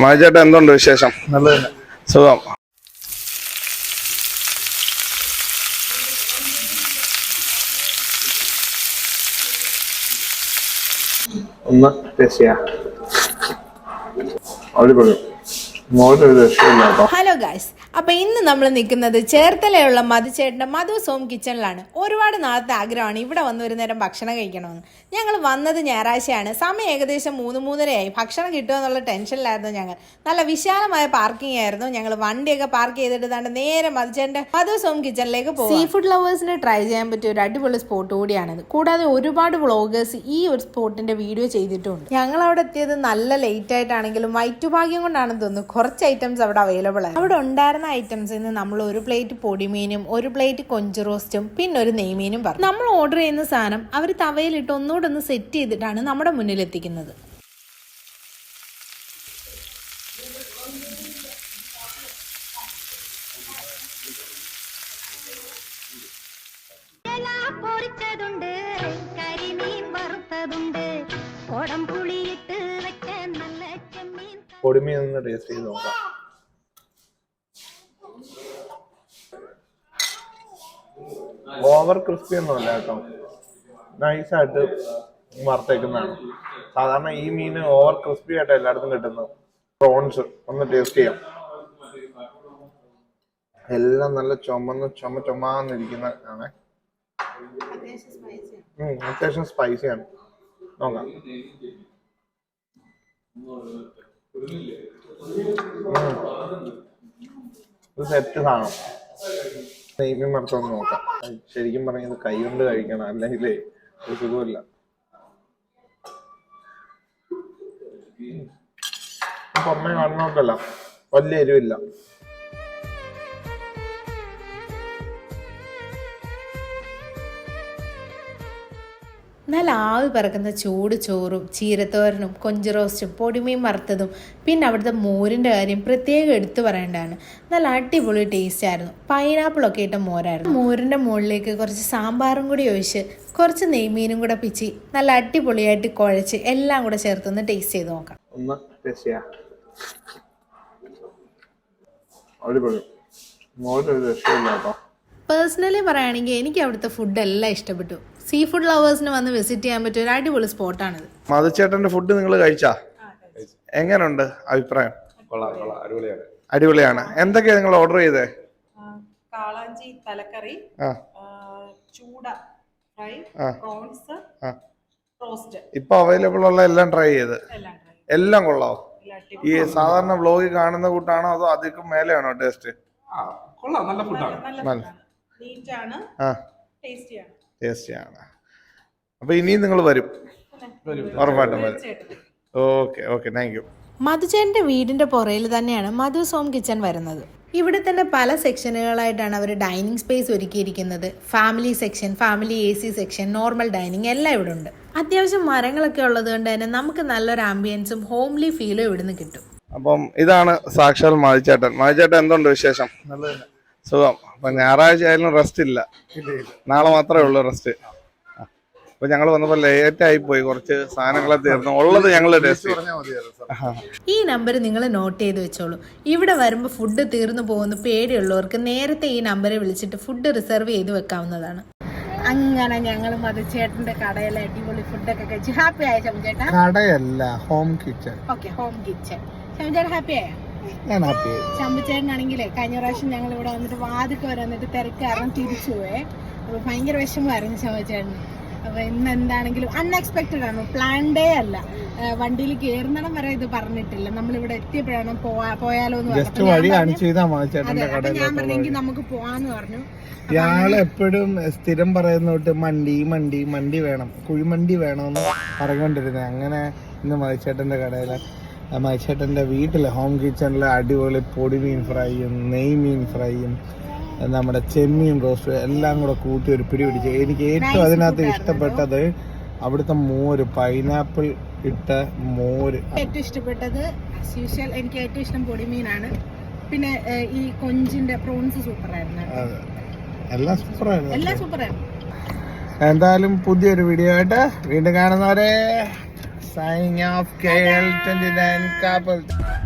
മാജേട്ടാ എന്തുണ്ട് വിശേഷം? സുഖം. ഒന്ന് ടേസ്റ്റ് ചെയ്യാം. അടിപൊളി. മോളുടെ ഒരു രക്ഷയില്ല ഹലോ ഗായ്സ് അപ്പൊ ഇന്ന് നമ്മൾ നിൽക്കുന്നത് ചേർത്തലയുള്ള മധുചേട്ടന്റെ മധു സോം കിച്ചണിലാണ്. ഒരുപാട് നാളത്തെ ആഗ്രഹമാണ് ഇവിടെ വന്ന് ഒരു നേരം ഭക്ഷണം കഴിക്കണമെന്ന്. ഞങ്ങൾ വന്നത് ഞായറാഴ്ചയാണ്. സമയം ഏകദേശം മൂന്ന് മൂന്നരയായി. ഭക്ഷണം കിട്ടുമോ എന്നുള്ള ടെൻഷനിലായിരുന്നു ഞങ്ങൾ. നല്ല വിശാലമായ പാർക്കിംഗ് ആയിരുന്നു. ഞങ്ങൾ വണ്ടിയൊക്കെ പാർക്ക് ചെയ്തിട്ട് നേരെ മധുചേട്ടന്റെ മധു സോം കിച്ചണിലേക്ക് പോകും സീ ഫുഡ് ലവേഴ്സിന് ട്രൈ ചെയ്യാൻ പറ്റിയ ഒരു അടിപൊളി സ്പോട്ട് കൂടിയാണിത്. കൂടാതെ ഒരുപാട് വ്ളോഗേഴ്സ് ഈ ഒരു സ്പോട്ടിന്റെ വീഡിയോ ചെയ്തിട്ടുണ്ട്. ഞങ്ങൾ അവിടെ എത്തിയത് നല്ല ലേറ്റ് ആയിട്ടാണെങ്കിലും വൈറ്റുഭാഗ്യം കൊണ്ടാണെന്ന് തോന്നുന്നു. കുറച്ച് ഐറ്റംസ് അവിടെ അവൈലബിൾ ആണ് അവിടെ ഉണ്ടായിരുന്ന ഐറ്റംസിൽ നിന്ന് നമ്മൾ ഒരു പ്ലേറ്റ് പൊടിമീനും ഒരു പ്ലേറ്റ് കൊഞ്ച് റോസ്റ്റും പിന്നെ ഒരു നെയ്മീനും പറഞ്ഞു നമ്മൾ ഓർഡർ ചെയ്യുന്ന സാധനം അവർ തവയിലിട്ട് ഒന്നുകൂടെ ഒന്ന് സെറ്റ് ചെയ്തിട്ടാണ് നമ്മുടെ മുന്നിൽ എത്തിക്കുന്നത്. ഇല പൊരിച്ചതുണ്ട് കരിമീൻ വറുത്തതുണ്ട്. കുടം പുളിയിട്ട് വെച്ച നല്ല ചെമ്മീൻ പൊടിമീൻ ഒന്ന് ടേസ്റ്റ് ചെയ്ത് നോക്കാം. ഓവർ ക്രിസ്പി ഒന്നും അല്ല കേട്ടോ. നൈസായിട്ട് വറുത്തേക്കുന്നതാണ്. സാധാരണ ഈ മീൻ ഓവർ ക്രിസ്പി ആയിട്ട് എല്ലായിടത്തും കിട്ടുന്നത്. പ്രോൺസ് ഒന്ന് ടേസ്റ്റ് ചെയ്യാം. എല്ലാം നല്ല ചുമന്ന് ചുമ ചുമാന്നിരിക്കുന്ന ആണ് അത്യാവശ്യം സ്പൈസിയാണ് നോക്കാം. സെറ്റ് സാധനം. നെയ്മീൻ മറത്തൊന്ന് നോക്കാം. ശരിക്കും പറഞ്ഞത് കൈ കൊണ്ട് കഴിക്കണം. അല്ലെങ്കിൽ സുഖമില്ല. പുറമെ കാണുന്നോട്ടല്ല വലിയ എരിവില്ല. നല്ല ആവി പറക്കുന്ന ചൂട് ചോറും ചീരത്തോരനും കൊഞ്ച് റോസ്റ്റും പൊടിമീൻ വറുത്തതും പിന്നെ അവിടുത്തെ മോരിന്റെ കാര്യം പ്രത്യേകം എടുത്തു പറയേണ്ടതാണ്. നല്ല അടിപൊളി ടേസ്റ്റ് ആയിരുന്നു. പൈനാപ്പിളൊക്കെ ഇട്ട മോരായിരുന്നു. മോരിന്റെ മുകളിലേക്ക് കുറച്ച് സാമ്പാറും കൂടി ഒഴിച്ച് കുറച്ച് നെയ്മീനും കൂടെ പിച്ചി നല്ല അടിപൊളിയായിട്ട് കുഴച്ച് എല്ലാം കൂടെ ചേർത്തൊന്ന് ടേസ്റ്റ് ചെയ്ത് നോക്കാം. ഒന്ന് ടേസ്റ്റ് ചെയ്യാം. അടിപൊളി. മോര് ഒരു രക്ഷയില്ല കേട്ടോ. പേഴ്സണലി പറയുകയാണെങ്കിൽ എനിക്ക് അവിടുത്തെ ഫുഡ് എല്ലാം ഇഷ്ടപ്പെട്ടു. സീ ഫുഡ് ലവേഴ്സിന് വന്ന് വിസിറ്റ് ചെയ്യാൻ പറ്റിയ ഒരു അടിപൊളി സ്പോട്ടാണിത്. മധുചേട്ടന്റെ ഫുഡ് നിങ്ങൾ കഴിച്ചാ? എങ്ങനുണ്ട് അഭിപ്രായം? കൊള്ളാം കൊള്ളാം. അടിപൊളിയാണ്. അടിപൊളിയാണ്. എന്തൊക്കെയാ നിങ്ങൾ ഓർഡർ ചെയ്തേ? കാളാഞ്ചി തലക്കറി ചൂട ഫ്രൈ. പ്രോൺസ് റോസ്റ്റ് ഇപ്പൊ അവൈലബിൾ ഉള്ള എല്ലാം ട്രൈ ചെയ്ത്. എല്ലാം ട്രൈ എല്ലാം കൊള്ളാവോ? ഈ സാധാരണ ബ്ലോഗിൽ കാണുന്ന കൂട്ടാണോ അതോ അതിക്കും മേലെയാണോ ടേസ്റ്റ് ആ കൊള്ളാം. നല്ല ഫുഡാണ് നല്ല നല്ല. നീറ്റ് ആണ്. ആ. ടേസ്റ്റിയാണ്. അപ്പൊ ഇനിയും നിങ്ങൾ വരും. ഉറപ്പായിട്ടും വരും. ഓക്കെ ഓക്കെ താങ്ക് യു മധുചേട്ടന്റെ വീടിന്റെ പുറയിൽ തന്നെയാണ് മധു സോം കിച്ചൺ വരുന്നത്. ഇവിടെ തന്നെ പല സെക്ഷനുകളായിട്ടാണ് അവർ ഡൈനിങ് സ്പേസ് ഒരുക്കിയിരിക്കുന്നത്. Family section family A C section normal dining എല്ലാം ഇവിടെ ഉണ്ട്. അത്യാവശ്യം മരങ്ങളൊക്കെ ഉള്ളത് കൊണ്ട് തന്നെ നമുക്ക് നല്ലൊരു ആംബിയൻസും ഹോംലി ഫീലും ഇവിടുന്ന് കിട്ടും. അപ്പം ഇതാണ് സാക്ഷാൽ മാജിച്ചേട്ടൻ മാജിച്ചേട്ടൻ എന്തുണ്ട് വിശേഷം? നല്ലത് തന്നെ സുഖം. അപ്പൊ ഞായറാഴ്ച ആയാലും റെസ്റ്റ് ഇല്ല. നാളെ മാത്രമേ ഉള്ളൂ റെസ്റ്റ് അപ്പൊ ഞങ്ങൾ വന്നപ്പോ ലേറ്റ് ആയി പോയി. കുറച്ച് സാധനങ്ങളെ തീർന്നു. ഉള്ളത് ഞങ്ങൾ ഈ നമ്പർ നിങ്ങൾ നോട്ട് ചെയ്ത് വെച്ചോളൂ. ഇവിടെ വരുമ്പോൾ ഫുഡ് തീർന്നു പോകുന്ന. പേടിയുള്ളവർക്ക് നേരത്തെ ഈ നമ്പറെ വിളിച്ചിട്ട് ഫുഡ് റിസർവ് ചെയ്ത് വെക്കാവുന്നതാണ്. അങ്ങനെ ഞങ്ങൾ മധുചേട്ടന്റെ കടയിലെ അടിപൊളി ഫുഡൊക്കെ കഴിച്ചു. ഹാപ്പി ആയ ചമചേട്ടാ കടയല്ല home kitchen okay home kitchen ചമചേട്ടൻ happy ആയ? ഞാൻ ഹാപ്പി ചമ്പച്ചേട്ടനാണെങ്കിലേ കഴിഞ്ഞ പ്രാവശ്യം ഞങ്ങൾ ഇവിടെ വന്നിട്ട് വാതിക്ക് വരെ വന്നിട്ട് തിരക്ക് കാരണം തിരിച്ചു പോയേ. അപ്പൊ ഭയങ്കര വിഷമമായിരുന്നു ചമ്പച്ചേട്ടന് അപ്പൊ ഇന്ന് എന്താണെങ്കിലും അൺഎക്സ്പെക്റ്റഡ് ആണ്. പ്ലാൻഡേ അല്ല. വണ്ടിയിൽ കയറുന്നിടം വരെ ഇത് പറഞ്ഞിട്ടില്ല. നമ്മൾ ഇവിടെ എത്തിയപ്പോഴാണ് പോയാലോ എന്ന് പറഞ്ഞു- ഞാൻ പറഞ്ഞെങ്കിൽ നമുക്ക് പോവാന്ന് പറഞ്ഞു. ഇയാൾ എപ്പോഴും സ്ഥിരം പറയുന്നോട്ട് മണ്ടി മണ്ടി മണ്ടി വേണം കുഴിമണ്ടി വേണമെന്ന് പറഞ്ഞുകൊണ്ടിരുന്നത് അങ്ങനെ ഇന്ന് മതിച്ചേട്ടന്റെ കടയിലെ. ആ മതിച്ചേട്ടന്റെ വീട്ടിലെ ഹോം കിച്ചണിൽ അടിപൊളി പൊടിമീൻ ഫ്രൈയും നെയ് മീൻ ഫ്രൈയും നമ്മുടെ ചെമ്മീൻ റോസ്റ്റും എല്ലാം കൂടെ കൂട്ടി ഒരു പിടി പിടിച്ച്. എനിക്ക് ഏറ്റവും അതിനകത്ത് ഇഷ്ടപ്പെട്ടത് അവിടുത്തെ മോര് പൈനാപ്പിൾ ഇട്ട മോര്. ഏറ്റവും ഇഷ്ടപ്പെട്ടത് എനിക്ക് ഏറ്റവും ഇഷ്ടം പൊടിമീനാണ്. പിന്നെ ഈ കൊഞ്ചിന്റെ പ്രോൺസ് സൂപ്പർ ആയിരുന്നു കേട്ടോ. അതെ. എല്ലാം സൂപ്പറായിരുന്നു. എല്ലാം സൂപ്പർ ആയിരുന്നു എന്തായാലും പുതിയൊരു വീഡിയോ ആയിട്ട് വീണ്ടും കാണുന്നവരെ. signing off KL29 Couple.